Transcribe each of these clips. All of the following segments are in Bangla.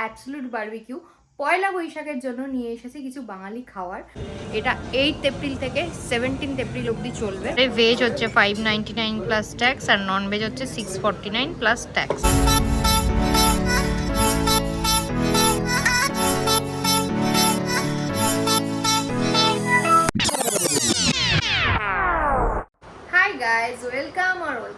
অ্যাবসলুট বারবিকিউ পয়লা বৈশাখের জন্য নিয়ে এসেছি কিছু বাঙালি খাওয়ার। এটা এইট এপ্রিল থেকে সেভেন্টিন্থ এপ্রিল অবধি চলবে। ভেজ হচ্ছে five ninety nine plus tax আর নন ভেজ হচ্ছে six forty nine plus tax hi guys welcome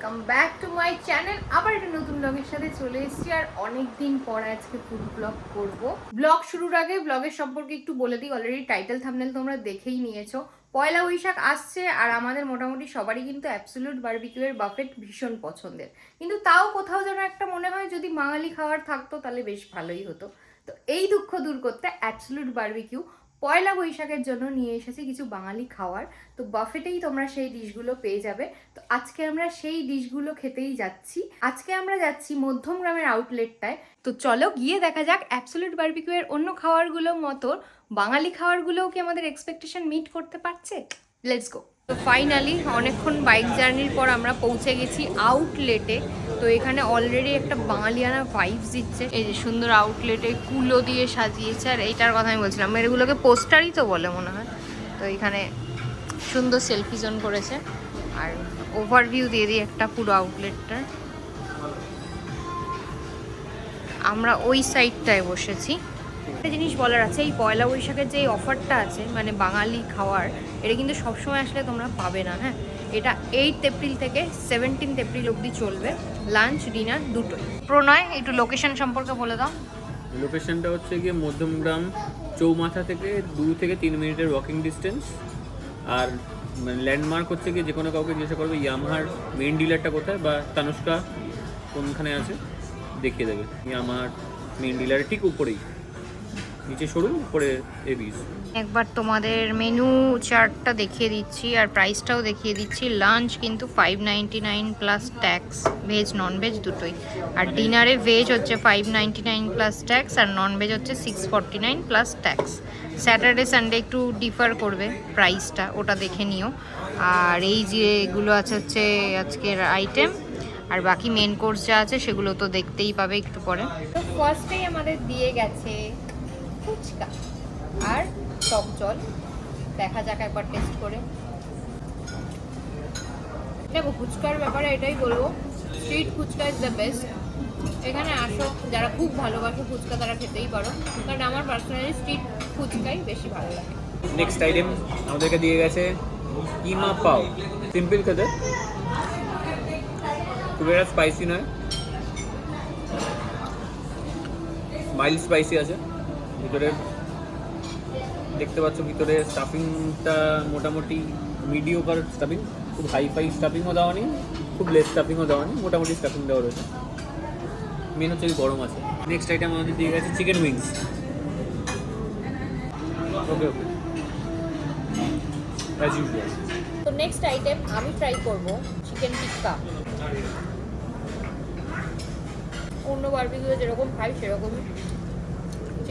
welcome back to my channel আবার একটা নতুন ব্লগের সাথে চলে এসেছি আর অনেক দিন পর আজকে ফুড ব্লগ করব। ব্লগ শুরুর আগে ব্লগের সম্পর্কে একটু বলে দিই অলরেডি টাইটেল থামনেল তোমরা দেখেই নিয়েছো। পয়লা বৈশাখ আসছে আর আমাদের মোটামুটি সবারই কিন্তু অ্যাবসলিউট বারবিকিউ এর বাফেট ভীষণ পছন্দের। কিন্তু তাও কোথাও যেন একটা মনে হয় যদি বাঙালি খাবার থাকতো তাহলে বেশ ভালোই হতো। তো এই দুঃখ দূর করতে অ্যাবসলিউট বারবিকিউ পয়লা বৈশাখের জন্য নিয়ে এসেছি কিছু বাঙালি খাওয়ার। তো বাফেটেই তোমরা সেই ডিশগুলো পেয়ে যাবে। তো আজকে আমরা সেই ডিশগুলো খেতেই যাচ্ছি। আজকে আমরা যাচ্ছি মধ্যম গ্রামের আউটলেটটায় তো চলো গিয়ে দেখা যাক অ্যাবসলিউট বারবিকিউ এর অন্য খাবারগুলো মতো বাঙালি খাবারগুলোও কি আমাদের এক্সপেকটেশন মিট করতে পারছে? লেটস গো তো ফাইনালি অনেকক্ষণ বাইক জার্নির পর আমরা পৌঁছে গেছি আউটলেটে তো এখানে অলরেডি একটা বাঙালিয়ানা ভাইবস দিচ্ছে। এই যে সুন্দর আউটলেটে কুলো দিয়ে সাজিয়েছে, আর এইটার কথা আমি বলছিলাম। এগুলোকে পোস্টারই তো বলে মনে হয়। তো এখানে সুন্দর সেলফি জোন করেছে। আর ওভারভিউ দিয়ে দিই একটা পুরো আউটলেটটার আমরা ওই সাইডটায় বসেছি। একটা জিনিস বলার আছে, এই পয়লা বৈশাখের যে অফারটা আছে মানে বাঙালি খাওয়ার, এটা কিন্তু সবসময় আসলে তোমরা পাবে না হ্যাঁ? এটা এইট এপ্রিল থেকে সেভেন্টিন্থ এপ্রিল অবধি চলবে। লাঞ্চ ডিনার দুটোই। প্রণয়, একটু লোকেশন সম্পর্কে বলে দাও। লোকেশনটা হচ্ছে গিয়ে মধ্যমগ্রাম চৌমাথা থেকে দু থেকে তিন মিনিটের ওয়াকিং ডিস্টেন্স আর মানে ল্যান্ডমার্ক হচ্ছে গিয়ে যে কোনো কাউকে জিজ্ঞাসা করবে, ইয়ামাহার মেন ডিলারটা কোথায় বা তানুষ্কা কোনখানে আছে, দেখিয়ে দেবে। ইয়ামাহার মেন ডিলারের ঠিক উপরেই। নিচে উপরে এবিস একবার তোমাদের মেনু চার্টটা দেখিয়ে দিচ্ছি আর প্রাইসটাও দেখিয়ে দিচ্ছি। লাঞ্চ কিন্তু five ninety nine plus tax veg non veg দুটোই। আর ডিনারে ভেজ হচ্ছে five ninety nine plus tax আর নন ভেজ হচ্ছে six forty nine plus tax Saturday Sunday একটু ডিফার করবে প্রাইসটা ওটা দেখে নিও। আর এই যেগুলো আছে হচ্ছে আজকের আইটেম আর বাকি মেন কোর্স যা আছে সেগুলো তো দেখতেই পাবে একটু পরে। তো ফার্স্টেই আমাদের দিয়ে গেছে ফুচকা আর টক জল। দেখা যাক একবার টেস্ট করে। দেখো, ফুচকার ব্যাপারে এটাই বলব street fuchka is the best এখানে আসো, যারা খুব ভালোবাসো ফুচকা তারা খেতেই পারো। কারণ আমার পার্সোনালি স্ট্রিট ফুচকাই বেশি ভালো লাগে। নেক্সট আইটেম আমাদেরকে দিয়ে গেছে কিমা পাও। সিম্পল খেতে। খুব একটা স্পাইসি নয়। মাইল্ড স্পাইসি আছে। ভিতরে দেখতে পাচ্ছ ভিতরে স্টাফিংটা মোটামুটি মিডিওকার স্টাফিং খুব হাই ফাই স্টাফিংও দেওয়া নেই, খুব লেস স্টাফিংও দেওয়া নেই, মোটামুটি স্টাফিং দেওয়া রয়েছে। মেন হচ্ছে গরম আছে। নেক্সট আইটেম আমাদের দিয়ে গেছে চিকেন উইংস ওকে ওকে তো নেক্সট আইটেম আমি ট্রাই করব চিকেন টিক্কা অন্য বারবিকিউ যেরকম খাই, সেরকমই।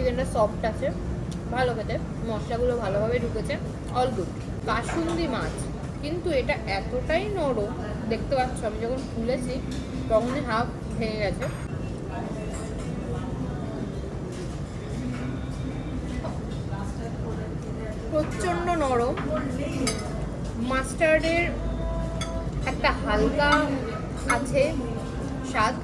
চিকেনটা সফট আছে, ভালো খেতে। মশলাগুলো ভালোভাবে ঢুকেছে। অল গুড কাসুন্দি মাছ, কিন্তু এটা এতটাই নরম, দেখতে পাচ্ছ, আমি যখন খুলেছি তখনই হাফ ভেঙে গেছে। প্রচণ্ড নরম। মাস্টার্ডের একটা হালকা আছে স্বাদ।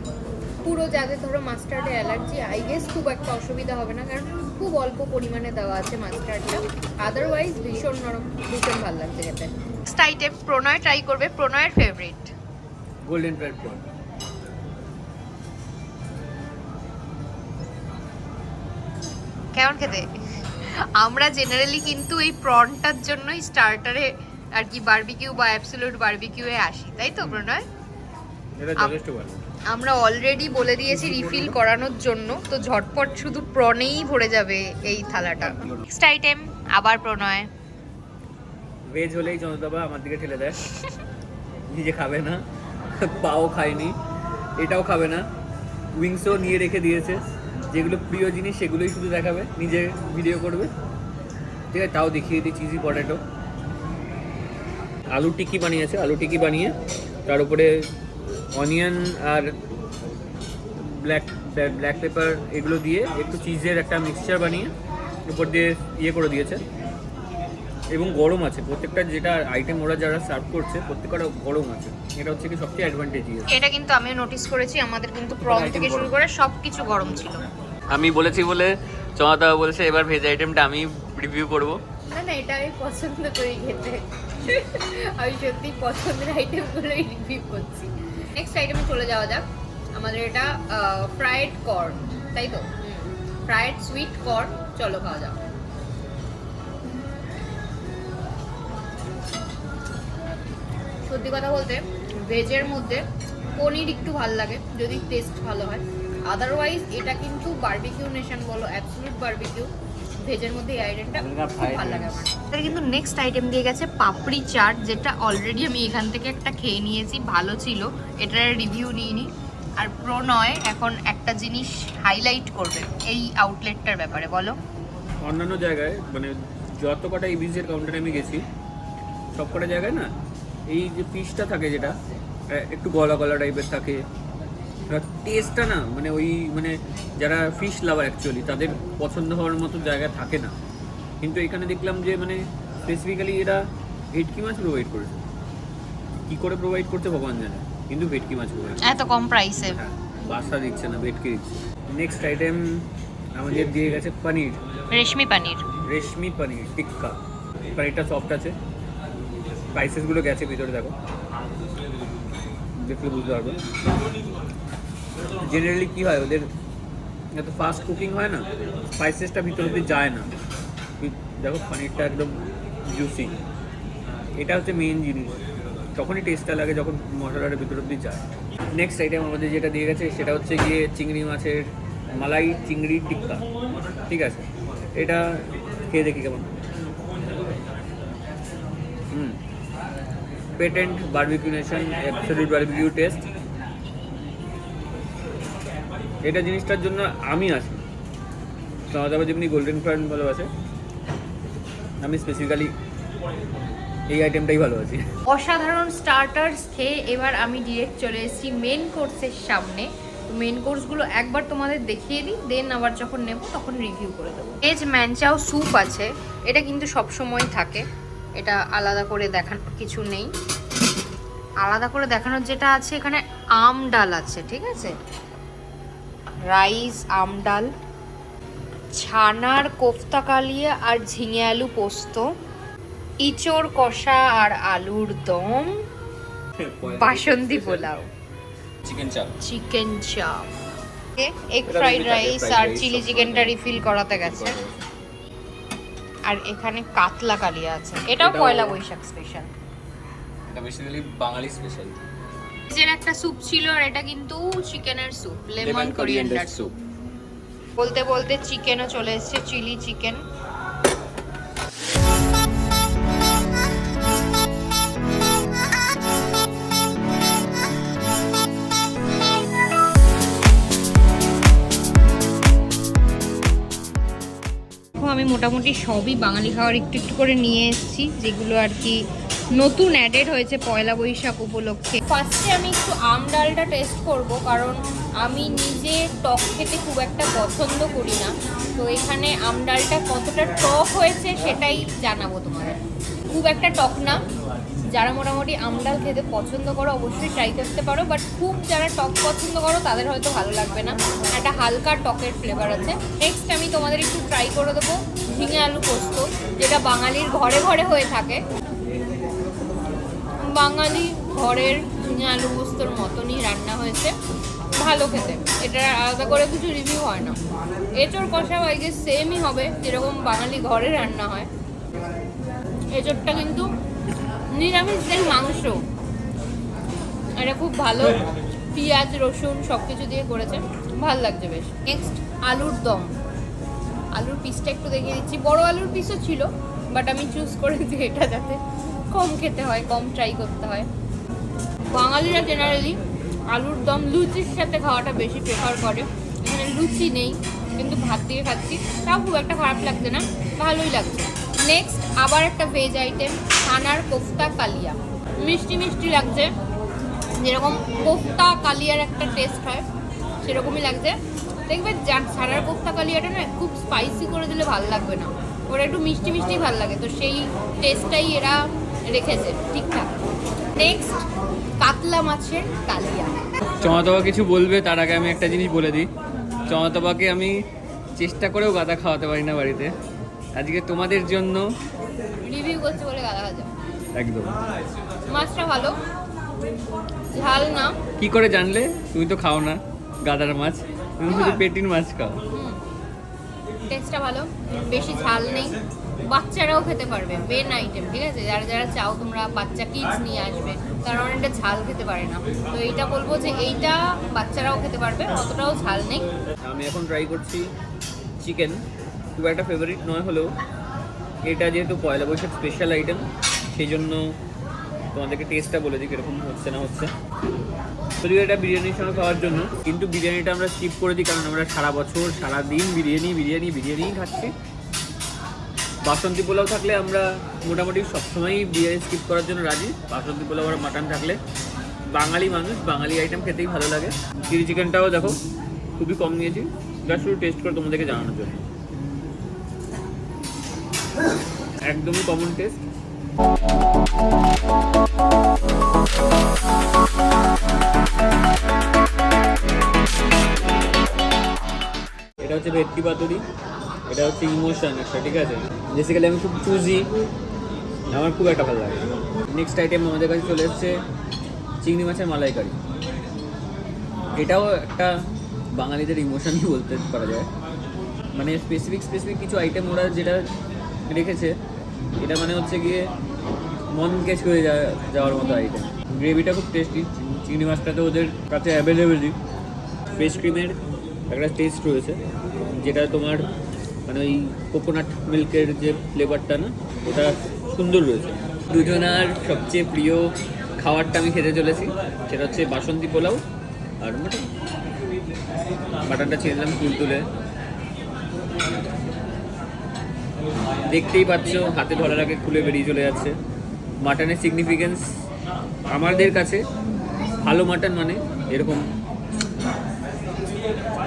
পুরো যাদের ধরো মাস্টার্ডে অ্যালার্জি আই গেস খুব একটা অসুবিধা হবে না কারণ খুব অল্প পরিমাণে দেওয়া আছে মাস্টার্ডটা আদারওয়াইজ ভীষণ নরম ভীষণ ভালো লাগছে খেতে। নেক্সট আইটেম প্রণয় ট্রাই করবে প্রণয়ের ফেভারিট গোল্ডেন প্রন কেমন খেতে? আমরা জেনারেলি কিন্তু এই প্রনটার জন্যই স্টার্টারে আর কি বারবিকিউ বা অ্যাবসলিউট বারবিকিউ এ আসি তাই তো প্রণয় এটা যথেষ্ট ভালো। আমরা অলরেডি বলে দিয়েছি রিফিল করানোর জন্য তো ঝটপট শুধু প্রনেই ভরে যাবে এই থালাটা। নেক্সট আইটেম আবার প্রণয়। ভেজ হলেই চন্দ্রদাবা আমার দিকে ঠেলে দেয়। নিজে খাবে না পাও খায়নি এটাও খাবে না। উইংসও নিয়ে রেখে দিয়েছে। যেগুলো প্রিয় জিনিস সেগুলোই শুধু দেখাবে নিজে ভিডিও করবে। ঠিক আছে তাও দেখিয়ে দিই চিজি পটেটো আলু টিকি বানিয়েছে আলু টিকি বানিয়ে তার উপরে অনিয়ন আর ব্ল্যাক ব্ল্যাক পেপার এগুলো দিয়ে একটু চিজের একটা মিক্সচার বানিয়ে উপর দিয়ে ইয়ে করে দিয়েছে। এবং গরম আছে প্রত্যেকটা যেটা আইটেম ওরা যারা সার্ভ করছে প্রত্যেকটা গরম আছে। এটা হচ্ছে কি সবচেয়ে অ্যাডভান্টেজ এটা কিন্তু আমিও নোটিস করেছি আমাদের কিন্তু প্রম থেকে শুরু করে সব কিছু গরম ছিল। আমি বলেছি বলে চমাদা বলেছে এবার ভেজ আইটেমটা আমি রিভিউ করব। না না এটা আমি পছন্দ করি খেতে। আমি সত্যি পছন্দের আইটেমগুলোই রিভিউ করছি। নেক্সট আইটেমে চলে যাওয়া যাক। আমাদের এটা ফ্রাইড কর্ন তাই তো? ফ্রাইড সুইট কর্ন চলো খাওয়া যাক। সত্যি কথা বলতে ভেজের মধ্যে পনির একটু ভালো লাগে, যদি টেস্ট ভালো হয়। আদারওয়াইজ এটা কিন্তু বার্বিকিউ নেশন বলো অ্যাবসলিউট বারবিকিউ ভেজের মধ্যে এই আইটেমটা খুব ভালো লাগে আমার। তাহলে কিন্তু নেক্সট আইটেম দিয়ে গেছে পাপড়ি চাট যেটা অলরেডি আমি এখান থেকে একটা খেয়ে নিয়েছি ভালো ছিল। এটার রিভিউ নিইনি। আর প্রণয় এখন একটা জিনিস হাইলাইট করবে এই আউটলেটটার ব্যাপারে বলো। অন্যান্য জায়গায় মানে যত কটা ইবিসির কাউন্টারে আমি গেছি সব কটা জায়গায় না এই যে ফিশটা থাকে যেটা একটু গলা গলা টাইপের থাকে টেস্টটা না মানে ওই মানে যারা ফিশ লাভার অ্যাকচুয়ালি তাদের পছন্দ হওয়ার মতো জায়গা থাকে না। কিন্তু এখানে দেখলাম যে মানে স্পেসিফিক্যালি এরা ভেটকি মাছ প্রোভাইড করেছে। কি করে প্রোভাইড করছে ভগবান জানে কিন্তু ভেটকি মাছ প্রোভাইড এত কম প্রাইসে হ্যাঁ বাসা দিচ্ছে না ভেটকি দিচ্ছে। নেক্সট আইটেম আমাদের দিয়ে গেছে পনির। রেশমি পানির। রেশমি পনির টিক্কা। পনিরটা সফট আছে। স্পাইসেসগুলো গেছে ভিতরে দেখো। দেখলে বুঝতে পারবে। জেনারেলি কি হয়, ওদের এত ফাস্ট কুকিং হয় না স্পাইসেসটা ভিতর অব্দি যায় না। দেখো পনিরটা একদম জুসি এটা হচ্ছে মেন জিনিস। তখনই টেস্টটা লাগে, যখন মশলাটা ভিতর অব্দি যায়। নেক্সট আইটেম আমাদের যেটা দিয়ে গেছে, সেটা হচ্ছে গিয়ে চিংড়ি মাছের মালাই চিংড়ি টিক্কা। ঠিক আছে? এটা খেয়ে দেখি কেমন। হুম। Patent Barbeque Nation absolute barbecue taste এটা জিনিসটার জন্য আমি আছি। সমাজ আবার যেমনি গোল্ডেন ফ্রান ভালোবাসে আমি স্পেসিফিক্যালি এই আইটেমটাই ভালোবাসি অসাধারণ স্টার্টার্স খেয়ে এবার আমি ডিরেক্ট চলে এসেছি মেন কোর্সের সামনে। মেন কোর্সগুলো একবার তোমাদের দেখিয়ে দিই দেন আবার যখন নেব তখন রিভিউ করে দেবো। ভেজ ম্যানচাও স্যুপ আছে। এটা কিন্তু সব সময় থাকে। এটা আলাদা করে দেখানোর কিছু নেই। আলাদা করে দেখানোর যেটা আছে এখানে আম ডাল আছে, ঠিক আছে? রাইস আম ডাল ছানার কোফতা কালিয়া আর ঝিঙে আলু পোস্ত ইচোর কষা আর আলুর দম basanti pulao. Chicken chaap chicken chaap egg fried rice আর চিলি চিকেনটা রিফিল করাতে গেছে। আর এখানে কাতলা কালিয়া আছে। এটাও এটাও- পয়লা বৈশাখ স্পেশাল এটা বেসিক্যালি বাঙালি স্পেশাল যে একটা স্যুপ ছিল আর এটা কিন্তু চিকেনের স্যুপ লেমন কোরিয়েন্ডার স্যুপ বলতে বলতে চিকেনও চলে এসেছে চিলি চিকেন আমি মোটামুটি সবই বাঙালি খাবার একটু একটু করে নিয়ে এসেছি যেগুলো আর কি নতুন অ্যাডেড হয়েছে পয়লা বৈশাখ উপলক্ষে। ফার্স্টে আমি একটু আম ডালটা টেস্ট করব, কারণ আমি নিজে টক খেতে খুব একটা পছন্দ করি না। তো এখানে আম ডালটা কতটা টক হয়েছে সেটাই জানাব তোমাদের। খুব একটা টক না। যারা মোটামুটি আমডাল খেতে পছন্দ করো, অবশ্যই ট্রাই করতে পারো। বাট খুব যারা টক পছন্দ করো, তাদের হয়তো ভালো লাগবে না। একটা হালকা টকের ফ্লেভার আছে। নেক্সট আমি তোমাদের একটু ট্রাই করে দেবো, ঝিঙে আলু পোস্ত, যেটা বাঙালির ঘরে ঘরে হয়ে থাকে। বাঙালি ঘরের আলু পোস্তর মতনই রান্না হয়েছে। ভালো খেতে। এটা আলাদা করে কিছু রিভিউ হয় না। এঁচোর কষা বাইকে সেমই হবে, যেরকম বাঙালি ঘরে রান্না হয়। এঁচোরটা কিন্তু নিরামিষদের মাংস। এটা খুব ভালো। পেঁয়াজ, রসুন সব কিছু দিয়ে করেছে। ভালো লাগছে বেশ। নেক্সট আলুর দম। আলুর পিসটা একটু দেখিয়ে দিচ্ছি। বড় আলুর পিসও ছিল বাট আমি চুজ করেছি এটা যাতে কম খেতে হয়, কম ট্রাই করতে হয়। বাঙালিরা জেনারেলি আলুর দম লুচির সাথে খাওয়াটা বেশি প্রেফার করে। এখানে লুচি নেই, কিন্তু ভাত দিয়ে খাচ্ছি। তাও খুব একটা খারাপ লাগছে না, ভালোই লাগছে। নেক্সট আবার একটা ভেজ আইটেম ছানার কোফতা কালিয়া। মিষ্টি মিষ্টি লাগছে। যেরকম কোফতা কালিয়ার একটা টেস্ট হয়, সেরকমই লাগছে। দেখবে যা- ছাড়ার কোফতা কালিয়াটা না খুব স্পাইসি করে দিলে ভালো লাগবে না। ওরা একটু মিষ্টি মিষ্টি ভালো লাগে, তো সেই টেস্টটাই এরা রেখেছে ঠিকঠাক। নেক্সট কাতলা মাছের কালিয়া। চমাতবা কিছু বলবে? তার আগে আমি একটা জিনিস বলে দিই। চমাতবাকে আমি চেষ্টা করেও গাদা খাওয়াতে পারি না বাড়িতে। আজকে তোমাদের জন্য রিভিউ করছে বলে গালা গাজা একদম। মাছটা ভালো। ঝাল না। কি করে জানলে? তুমি তো খাও না গাদার মাছ। তুমি শুধু পেটির মাছ খাও। টেস্টটা ভালো। বেশি ঝাল নেই। বাচ্চারাও খেতে পারবে মেন আইটেম ঠিক আছে? যারা যারা চাও তোমরা বাচ্চা কিডস নিয়ে আসবে কারণ অনেকটা ঝাল খেতে পারে না। তো এইটা বলব যে এইটা বাচ্চারাও খেতে পারবে, অতটাও ঝাল নেই। আমি এখন ট্রাই করছি চিকেন খুব একটা ফেভারিট নয় হলেও। এটা যেহেতু পয়লা বৈশাখ স্পেশাল আইটেম সেই জন্য তোমাদেরকে টেস্টটা বলে দিই কীরকম হচ্ছে না হচ্ছে। যদিও এটা বিরিয়ানির সঙ্গে খাওয়ার জন্য। কিন্তু বিরিয়ানিটা আমরা স্কিপ করে দিই, কারণ আমরা সারা বছর, সারা দিন বিরিয়ানি বিরিয়ানি, বিরিয়ানিই খাচ্ছি। বাসন্তী পোলাও থাকলে আমরা মোটামুটি সবসময়ই বিরিয়ানি স্কিপ করার জন্য রাজি। বাসন্তী পোলাও আর মাটন থাকলে বাঙালি মানুষ বাঙালি আইটেম খেতেই ভালো লাগে। চিলি চিকেনটাও দেখো, খুবই কম নিয়েছি। জাস্ট শুধু টেস্ট করে তোমাদেরকে জানানোর জন্য। একদমই কমন টেস্ট এটা হচ্ছে ভেটকি পাতুরি, এটা হচ্ছে ইমোশন একটা, ঠিক আছে? বেসিক্যালি আমি খুব চুজি আমার খুব একটা ভালো লাগে নেক্সট আইটেম আমাদের কাছে চলে এসছে চিংড়ি মাছের মালাইকারি। এটাও একটা বাঙালিদের ইমোশনই বলতে পারা যায়। মানে স্পেসিফিক স্পেসিফিক কিছু আইটেম ওরা যেটা রেখেছে, এটা মানে হচ্ছে গিয়ে মনকে ছুঁয়ে যা- যাওয়ার মতো আইটেম গ্রেভিটা খুব টেস্টি চিংড়ি মাছটা তো ওদের কাছে অ্যাভেলেবেলই ফ্রেশ ক্রিমের একটা টেস্ট রয়েছে, যেটা তোমার মানে ওই কোকোনাট মিল্কের যে ফ্লেভারটা না, ওটা সুন্দর রয়েছে। দুজনার সবচেয়ে প্রিয় খাবারটা আমি খেতে চলেছি, সেটা হচ্ছে বাসন্তী পোলাও আর মাটন। মাটনটা ছেড়ে দিলাম তুল তুলে। দেখতেই পাচ্ছ, হাতে ধরার আগে খুলে বেরিয়ে চলে যাচ্ছে। মাটনের সিগনিফিকেন্স আমাদের কাছে, ভালো মাটন মানে এরকম।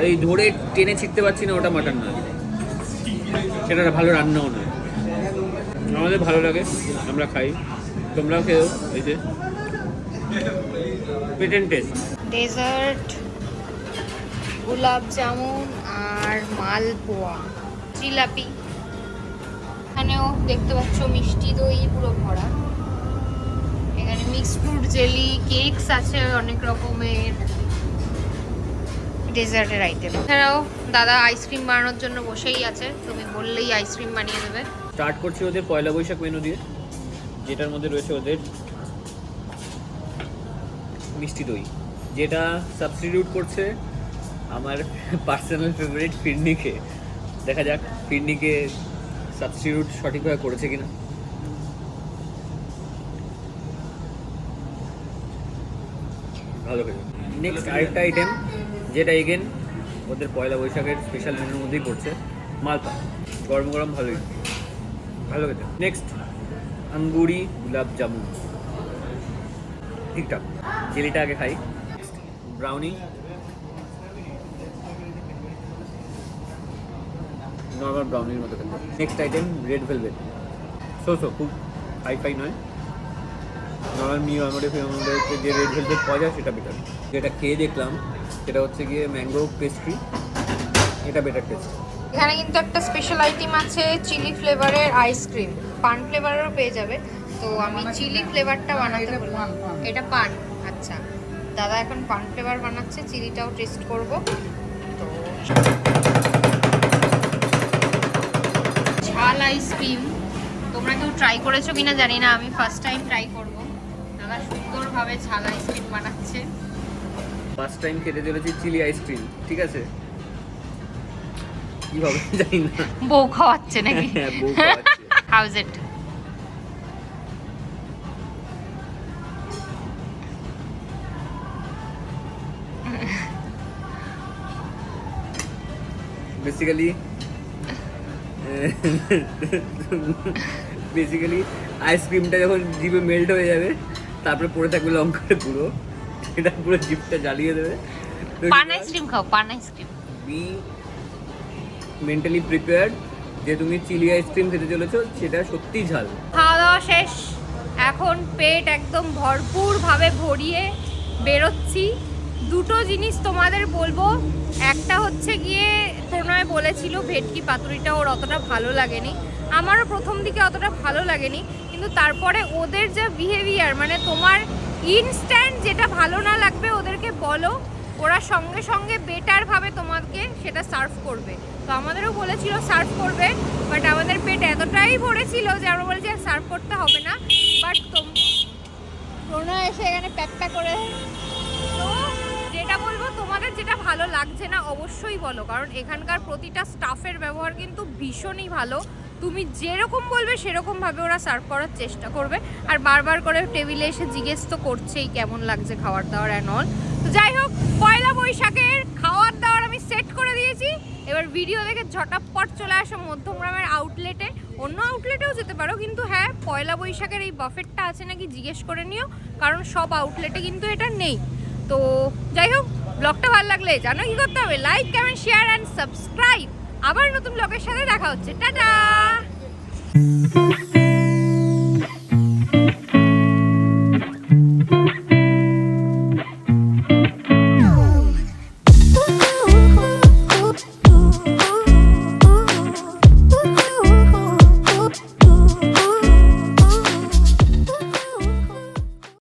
এই ধরে টেনে ছিটতে পারছি না ওটা মাটন নয়। সেটা ভালো রান্নাও নয়। আমাদের ভালো লাগে, আমরা খাই। তোমরাও খেও এই যে। পেটেন্ট ডেজার্ট গোলাপ জামুন আর মালপোয়া। জিলাপি। এখানেও দেখতে পাচ্ছ মিষ্টি দই পুরো ভরা। এখানে মিক্সড ফ্রুট জেলি কেকস আছে, অনেক রকমের। ডেজার্টের আইটেম এছাড়াও দাদা আইসক্রিম বানানোর জন্য বসেই আছে। তুমি বললেই আইসক্রিম বানিয়ে দেবে। স্টার্ট করছি ওদের পয়লা বৈশাখ মেনু দিয়ে। যেটার মধ্যে রয়েছে ওদের মিষ্টি দই। যেটা সাবস্টিটিউট করছে আমার পার্সোনাল ফেভারিট ফিরনিকে। দেখা যাক ফিরনিকে সাবস্টিটিউট সঠিকভাবে করেছে কিনা। ভালো নেক্সট আরেকটা আইটেম যেটা এগেন ওদের পয়লা বৈশাখের স্পেশাল মেনুর মধ্যেই পড়ছে। মালপা গরম গরম ভালোই। ভালো খেতে। নেক্সট আঙ্গুরি গুলাব জামুন। ঠিকঠাক। জেলিটা আগে খাই। ব্রাউনি নর্মাল ব্রাউনির মতো next item red velvet so so খুব হাই ফাই নয়। নর্মাল মিও আমাদের আমাদের হচ্ছে যে রেড ভেলভেট পাওয়া যায় সেটা বেটার যেটা খেয়ে দেখলাম সেটা হচ্ছে গিয়ে ম্যাঙ্গো পেস্ট্রি এটা বেটার টেস্ট এখানে কিন্তু একটা স্পেশাল আইটেম আছে চিলি ফ্লেভারের আইসক্রিম পান ফ্লেভারেরও পেয়ে যাবে। তো আমি চিলি ফ্লেভারটা বানাতে বললাম। এটা পান আচ্ছা। দাদা এখন পান ফ্লেভার বানাচ্ছে চিলিটাও টেস্ট করব। তো ঝাল আইসক্রিম তোমরা কেউ ট্রাই করেছ কিনা জানি না আমি ফার্স্ট টাইম ট্রাই করব। দাদা সুন্দরভাবে ঝাল আইসক্রিম বানাচ্ছে। ফার্স্ট টাইম খেতে চলেছি চিলি আইসক্রিম ঠিক আছে? কি হবে জানি না। বউ খাওয়াচ্ছে নাকি? হ্যাঁ, বউ খাওয়াচ্ছে। ইট বেসিক্যালি বেসিক্যালি আইসক্রিমটা যখন জিভে মেল্ট হয়ে যাবে তারপরে পড়ে থাকবে লঙ্কার গুঁড়ো। সেটা পুরো জিপটা জ্বালিয়ে দেবে। পান আইসক্রিম খাও পান আইসক্রিম বি মেন্টালি প্রিপেয়ার্ড যে তুমি চিলি আইসক্রিম খেতে চলেছো সেটা সত্যিই ঝাল। খাওয়া দাওয়া শেষ। এখন পেট একদম ভরপুরভাবে ভরিয়ে বেরোচ্ছি। দুটো জিনিস তোমাদের বলব। একটা হচ্ছে গিয়ে প্রণয় বলেছিল ভেটকি পাতুরিটা ওর অতটা ভালো লাগেনি। আমারও প্রথম দিকে অতটা ভালো লাগেনি। কিন্তু তারপরে ওদের যা বিহেভিয়ার মানে তোমার ইনস্ট্যান্ট যেটা ভালো না লাগবে ওদেরকে বলো, ওরা সঙ্গে সঙ্গে বেটারভাবে তোমাকে সেটা সার্ভ করবে। তো আমাদেরও বলেছিল সার্ভ করবে বাট আমাদের পেট এতটাই ভরেছিল যে আমরা বলেছি আর সার্ভ করতে হবে না। বাট তোম, প্রণয় এসে এখানে প্যাক প্যাক করে তো যেটা বলব, তোমাদের যেটা ভালো লাগছে না, অবশ্যই বলো। কারণ এখানকার প্রতিটা স্টাফের ব্যবহার কিন্তু ভীষণই ভালো। তুমি যেরকম বলবে সেরকমভাবে ওরা সার্ভ করার চেষ্টা করবে। আর বারবার করে টেবিলে এসে জিজ্ঞেস তো করছেই কেমন লাগছে খাবার দাবার অ্যান্ড অল তো যাই হোক, পয়লা বৈশাখের খাওয়ার দাওয়ার আমি সেট করে দিয়েছি। এবার ভিডিও দেখে ঝটাপট চলে আসো মধ্যমগ্রামের আউটলেটে অন্য আউটলেটেও যেতে পারো, কিন্তু হ্যাঁ পয়লা বৈশাখের এই বাফেটটা আছে নাকি জিজ্ঞেস করে নিও, কারণ সব আউটলেটে কিন্তু এটা নেই। তো যাই হোক ব্লগটা ভালো লাগলে জানো কি করতে হবে? Like comment share and subscribe আবার নতুন ব্লগের সাথে দেখা হচ্ছে। টাটা! Thank you.